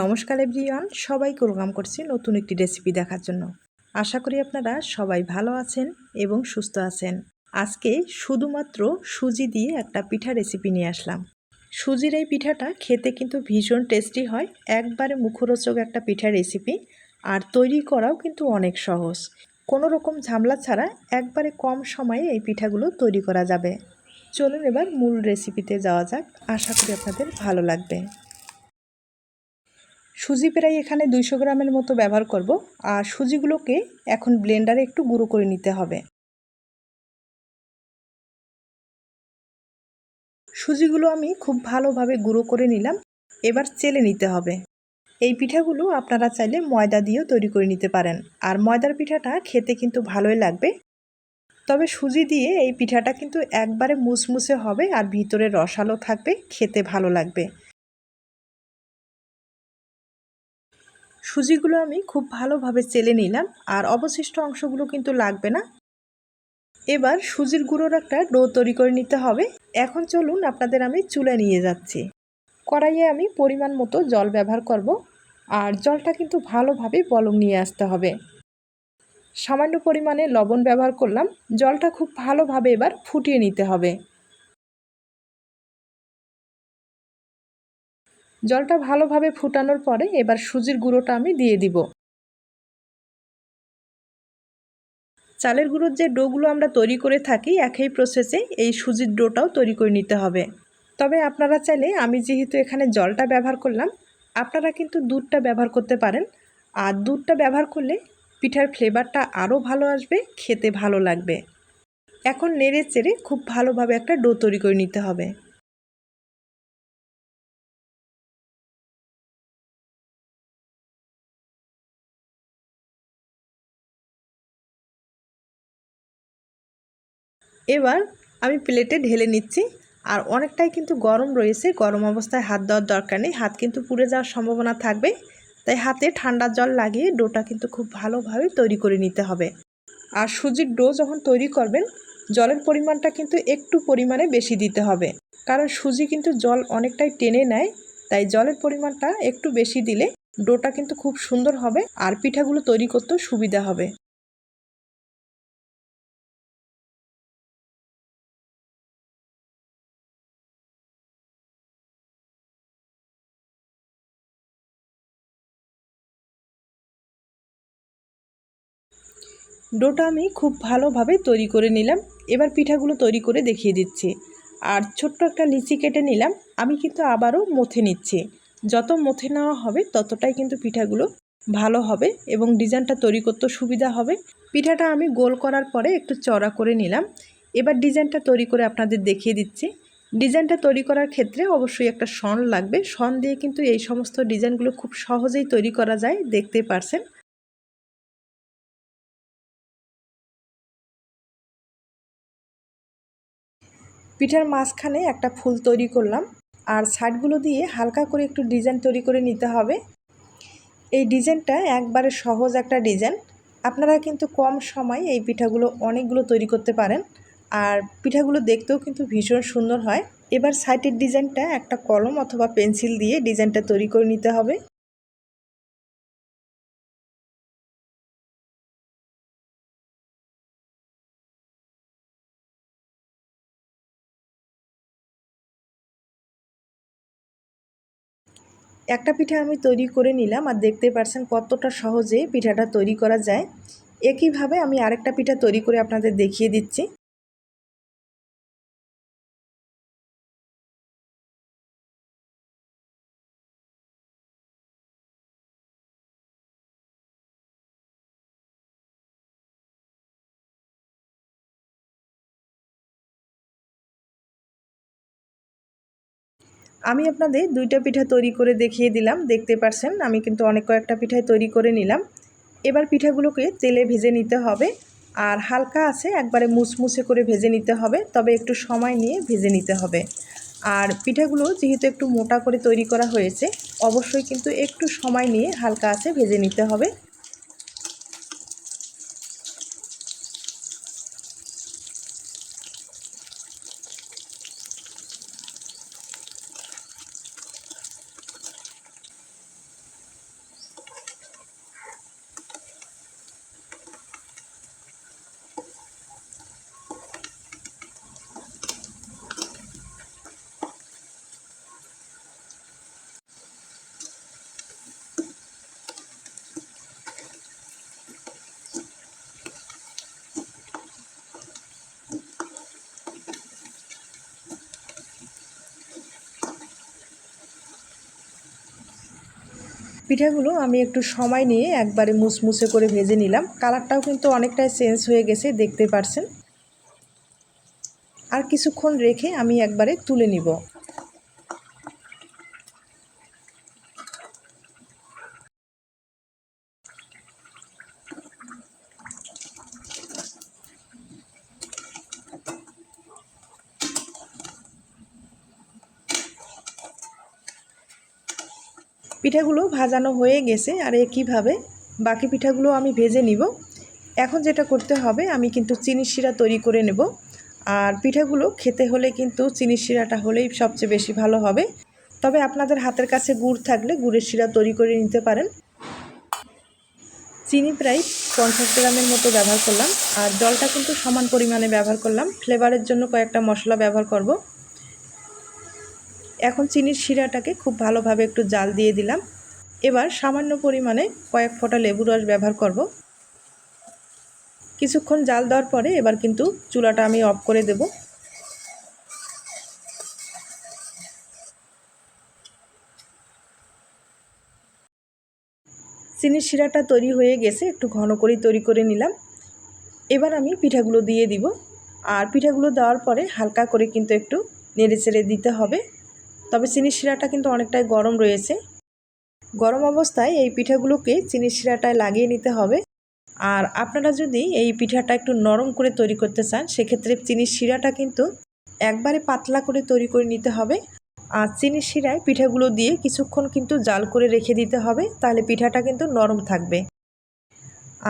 নমস্কার এভরিওয়ান সবাই ওয়েলকাম করছি নতুন একটি রেসিপি দেখার জন্য। আশা করি আপনারা সবাই ভালো আছেন এবং সুস্থ আছেন। আজকে শুধুমাত্র সুজি দিয়ে একটা পিঠা রেসিপি নিয়ে আসলাম। সুজির এই পিঠাটা খেতে কিন্তু ভীষণ টেস্টি হয়, একবারে মুখরোচক একটা পিঠা রেসিপি আর তৈরি করাও কিন্তু অনেক সহজ। কোনো রকম ঝামেলা ছাড়া একবারে কম সময়ে এই পিঠাগুলো তৈরি করা যাবে। চলুন এবার মূল রেসিপিতে যাওয়া যাক, আশা করি আপনাদের ভালো লাগবে। সুজি প্রায় এখানে দুইশো গ্রামের মতো ব্যবহার করব। আর সুজিগুলোকে এখন ব্লেন্ডারে একটু গুঁড়ো করে নিতে হবে। সুজিগুলো আমি খুব ভালোভাবে গুঁড়ো করে নিলাম। এবার চেলে নিতে হবে। এই পিঠাগুলো আপনারা চাইলে ময়দা দিয়েও তৈরি করে নিতে পারেন। আর ময়দার পিঠাটা খেতে কিন্তু ভালোই লাগবে। তবে সুজি দিয়ে এই পিঠাটা কিন্তু একবারে মুসমুসে হবে আর ভিতরে রসালো থাকবে, খেতে ভালো লাগবে। সুজিগুলো আমি খুব ভালোভাবে চেলে নিলাম, আর অবশিষ্ট অংশগুলো কিন্তু লাগবে না। এবার সুজির গুঁড়োর একটা ডো তৈরি করে নিতে হবে। এখন চলুন আপনাদের আমি চুলে নিয়ে যাচ্ছি। কড়াইয়ে আমি পরিমাণ মতো জল ব্যবহার করব, আর জলটা কিন্তু ভালোভাবে বলম নিয়ে আসতে হবে। সামান্য পরিমাণে লবণ ব্যবহার করলাম, জলটা খুব ভালোভাবে এবার ফুটিয়ে নিতে হবে। জলটা ভালোভাবে ফুটানোর পরে এবার সুজির গুঁড়োটা আমি দিয়ে দিব। চালের গুঁড়োর যে ডোগুলো আমরা তৈরি করে থাকি, একই প্রসেসে এই সুজির ডোটাও তৈরি করে নিতে হবে। তবে আপনারা চাইলে, আমি যেহেতু এখানে জলটা ব্যবহার করলাম, আপনারা কিন্তু দুধটা ব্যবহার করতে পারেন। আর দুধটা ব্যবহার করলে পিঠার ফ্লেভারটা আরও ভালো আসবে, খেতে ভালো লাগবে। এখন নেড়ে চেড়ে খুব ভালোভাবে একটা ডো তৈরি করে নিতে হবে। এবার আমি প্লেটে ঢেলে নিচ্ছি। আর অনেকটাই কিন্তু গরম রয়েছে, গরম অবস্থায় হাত দেওয়ার দরকার নেই। হাত কিন্তু পুড়ে যাওয়ার সম্ভাবনা থাকবে, তাই হাতে ঠান্ডা জল লাগিয়ে ডোটা কিন্তু খুব ভালোভাবে তৈরি করে নিতে হবে। আর সুজির ডো যখন তৈরি করবেন, জলের পরিমাণটা কিন্তু একটু পরিমাণে বেশি দিতে হবে। কারণ সুজি কিন্তু জল অনেকটাই টেনে নেয়, তাই জলের পরিমাণটা একটু বেশি দিলে ডোটা কিন্তু খুব সুন্দর হবে আর পিঠাগুলো তৈরি করতেও সুবিধা হবে। ডোটা আমি খুব ভালোভাবে তৈরি করে নিলাম। এবার পিঠাগুলো তৈরি করে দেখিয়ে দিচ্ছি। আর ছোট্ট একটা লিচি কেটে নিলাম। আমি কিন্তু আবারও মথে নিচ্ছি। যত মথে নেওয়া হবে, ততটাই কিন্তু পিঠাগুলো ভালো হবে এবং ডিজাইনটা তৈরি করতে সুবিধা হবে। পিঠাটা আমি গোল করার পরে একটু চড়া করে নিলাম। এবার ডিজাইনটা তৈরি করে আপনাদের দেখিয়ে দিচ্ছি। ডিজাইনটা তৈরি করার ক্ষেত্রে অবশ্যই একটা সন লাগবে। সন দিয়ে কিন্তু এই সমস্ত ডিজাইনগুলো খুব সহজেই তৈরি করা যায়, দেখতে পারছেন। পিঠার মাঝখানে একটা ফুল তৈরি করলাম আর সাইডগুলো দিয়ে হালকা করে একটু ডিজাইন তৈরি করে নিতে হবে। এই ডিজাইনটা একবারে সহজ একটা ডিজাইন। আপনারা কিন্তু কম সময় এই পিঠাগুলো অনেকগুলো তৈরি করতে পারেন আর পিঠাগুলো দেখতেও কিন্তু ভীষণ সুন্দর হয়। এবার সাইটের ডিজাইনটা একটা কলম অথবা পেন্সিল দিয়ে ডিজাইনটা তৈরি করে নিতে হবে। একটা পিঠা আমি তৈরি করে নিলাম আর দেখতে পারছেন কতটা সহজে পিঠাটা তৈরি করা যায়। একইভাবে আমি আরেকটা পিঠা তৈরি করে আপনাদের দেখিয়ে দিচ্ছি। আমি আপনাদের দুইটা পিঠা তৈরি করে দেখিয়ে দিলাম, দেখতে পারছেন? আমি কিন্তু অনেক কয়েকটা পিঠাই তৈরি করে নিলাম। এবার পিঠাগুলোকে তেলে ভেজে নিতে হবে, আর হালকা আছে একবারে মুসমুসে করে ভেজে নিতে হবে, তবে একটু সময় নিয়ে ভেজে নিতে হবে। আর পিঠাগুলো যেহেতু একটু মোটা করে তৈরি করা হয়েছে, অবশ্যই কিন্তু একটু সময় নিয়ে হালকা আছে ভেজে নিতে হবে। পিঠাগুলো আমি একটু সময় নিয়ে একবারে মুসমুসে করে ভেজে নিলাম। কালারটাও কিন্তু অনেকটাই চেঞ্জ হয়ে গেছে, দেখতে পারছেন। আর কিছুক্ষণ রেখে আমি একবারে তুলে নিব। পিঠাগুলো ভাজানো হয়ে গেছে, আর একইভাবে বাকি পিঠাগুলো আমি ভেজে নিব। এখন যেটা করতে হবে, আমি কিন্তু চিনির শিরা তৈরি করে নেব। আর পিঠাগুলো খেতে হলে কিন্তু চিনির শিরাটা হলেই সবচেয়ে বেশি ভালো হবে। তবে আপনাদের হাতের কাছে গুড় থাকলে গুড়ের শিরা তৈরি করে নিতে পারেন। চিনি প্রায় পঞ্চাশ গ্রামের মতো ব্যবহার করলাম। আর জলটা কিন্তু সমান পরিমাণে ব্যবহার করলাম। ফ্লেভারের জন্য কয়েকটা মশলা ব্যবহার করব। এখন চিনির শিরাটাকে খুব ভালোভাবে একটু জাল দিয়ে দিলাম। এবার সামান্য পরিমাণে কয়েক ফোঁটা লেবু রস ব্যবহার করব। কিছুক্ষণ জাল দেওয়ার পরে এবার কিন্তু চুলাটা আমি অফ করে দেব। চিনির শিরাটা তৈরি হয়ে গেছে, একটু ঘন করেই তৈরি করে নিলাম। এবার আমি পিঠাগুলো দিয়ে দিব। আর পিঠাগুলো দেওয়ার পরে হালকা করে কিন্তু একটু নেড়ে চেড়ে দিতে হবে। তবে চিনির শিরাটা কিন্তু অনেকটাই গরম রয়েছে। গরম অবস্থায় এই পিঠাগুলোকে চিনির শিরাটায় লাগিয়ে নিতে হবে। আর আপনারা যদি এই পিঠাটা একটু নরম করে তৈরি করতে চান, সেক্ষেত্রে চিনির শিরাটা কিন্তু একবারে পাতলা করে তৈরি করে নিতে হবে। আর চিনির শিরায় পিঠাগুলো দিয়ে কিছুক্ষণ কিন্তু জাল করে রেখে দিতে হবে, তাহলে পিঠাটা কিন্তু নরম থাকবে।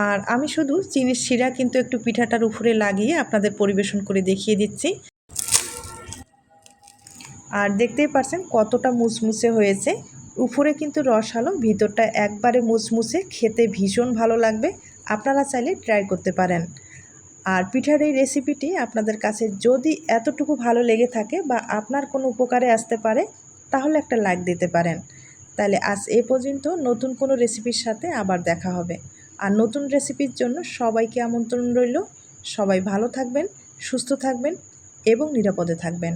আর আমি শুধু চিনির শিরা কিন্তু একটু পিঠাটার উপরে লাগিয়ে আপনাদের পরিবেশন করে দেখিয়ে দিচ্ছি। আর দেখতেই পারছেন কতটা মুসমুসে হয়েছে। উপরে কিন্তু রসালো, ভিতরটা একবারে মুসমুসে, খেতে ভীষণ ভালো লাগবে। আপনারা চাইলে ট্রাই করতে পারেন। আর পিঠার এই রেসিপিটি আপনাদের কাছে যদি এতটুকু ভালো লেগে থাকে বা আপনার কোনো উপকারে আসতে পারে, তাহলে একটা লাইক দিতে পারেন। তাহলে আজ এ পর্যন্ত নতুন কোনো রেসিপির সাথে আবার দেখা হবে। আর নতুন রেসিপির জন্য সবাইকে আমন্ত্রণ রইল। সবাই ভালো থাকবেন, সুস্থ থাকবেন এবং নিরাপদে থাকবেন।